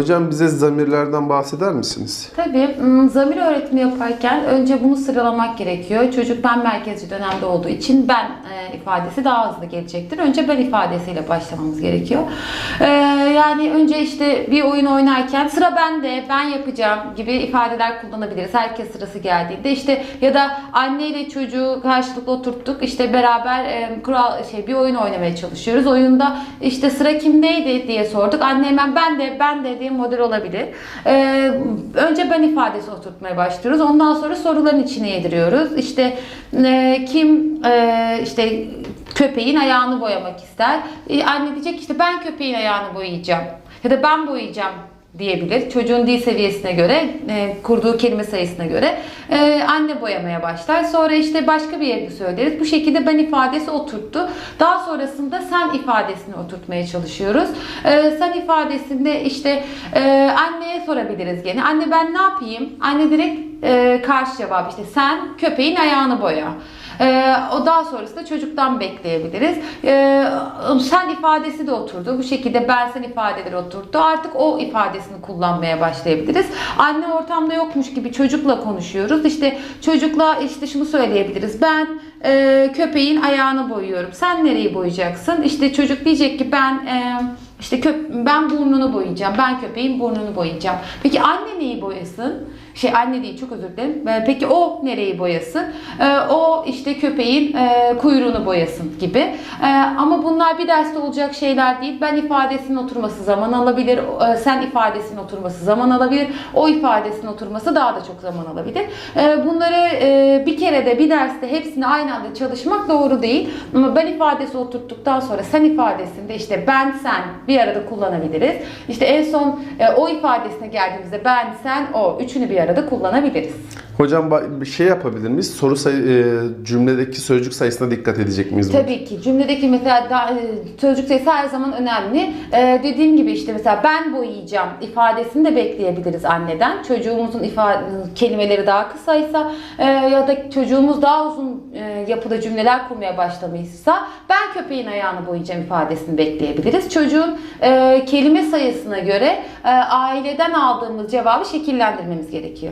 Hocam bize zamirlerden bahseder misiniz? Tabii ım, zamir öğretimi yaparken önce bunu sıralamak gerekiyor. Çocuk ben merkezci dönemde olduğu için ben e, ifadesi daha hızlı gelecektir. Önce ben ifadesiyle başlamamız gerekiyor. E, yani önce işte bir oyun oynarken sıra bende, ben yapacağım gibi ifadeler kullanabiliriz. Herkes sırası geldiğinde işte ya da anne ile çocuğu karşılıklı oturttuk. işte beraber e, kural şey bir oyun oynamaya çalışıyoruz. Oyunda işte sıra kimdeydi diye sorduk. Anne hemen ben de ben de diye model olabilir. Ee, önce ben ifadesi oturtmaya başlıyoruz. Ondan sonra soruların içine yediriyoruz. İşte e, kim e, işte köpeğin ayağını boyamak ister. E, anne diyecek işte ben köpeğin ayağını boyayacağım. Ya da ben boyayacağım diyebilir. Çocuğun dil seviyesine göre, e, kurduğu kelime sayısına göre e, anne boyamaya başlar. Sonra işte başka bir yerini söyleriz. Bu şekilde ben ifadesi oturttu. Daha sonrasında sen ifadesini oturtmaya çalışıyoruz. E, sen ifadesinde işte e, anneye sorabiliriz gene. Anne ben ne yapayım? Anne direkt e, karşı cevap işte sen köpeğin ayağını boya. Ee, o daha sonrasında çocuktan bekleyebiliriz. Ee, sen ifadesi de oturdu. Bu şekilde ben sen ifadeleri oturttu. Artık o ifadesini kullanmaya başlayabiliriz. Anne ortamda yokmuş gibi çocukla konuşuyoruz. İşte çocukla işte şunu söyleyebiliriz. Ben e, köpeğin ayağını boyuyorum. Sen nereyi boyayacaksın? İşte çocuk diyecek ki ben e, işte köp ben burnunu boyayacağım. Ben köpeğin burnunu boyayacağım. Peki anne neyi boyasın? Şey anne değil çok özür dilerim. Ee, Peki o nereyi boyasın? Ee, o işte köpeğin e, kuyruğunu boyasın gibi. Ee, ama bunlar bir derste olacak şeyler değil. Ben ifadesinin oturması zaman alabilir. Sen ifadesinin oturması zaman alabilir. O ifadesinin oturması daha da çok zaman alabilir. Bunları e, bir kere de bir derste hepsini aynı anda çalışmak doğru değil. Ama ben ifadesi oturttuktan sonra sen ifadesinde işte ben sen bir arada kullanabiliriz. İşte en son e, o ifadesine geldiğimizde ben sen o üçünü bir arada kullanabiliriz. Hocam bir şey yapabilir miyiz? Soru sayı, e, cümledeki sözcük sayısına dikkat edecek miyiz? burada? Tabii ki cümledeki mesela da, e, sözcük sayısı her zaman önemli. E, dediğim gibi işte mesela ben boyayacağım ifadesini de bekleyebiliriz anneden. Çocuğumuzun ifade, kelimeleri daha kısaysa e, ya da çocuğumuz daha uzun e, yapıda cümleler kurmaya başlamışsa ben köpeğin ayağını boyayacağım ifadesini bekleyebiliriz. Çocuğun e, kelime sayısına göre aileden aldığımız cevabı şekillendirmemiz gerekiyor.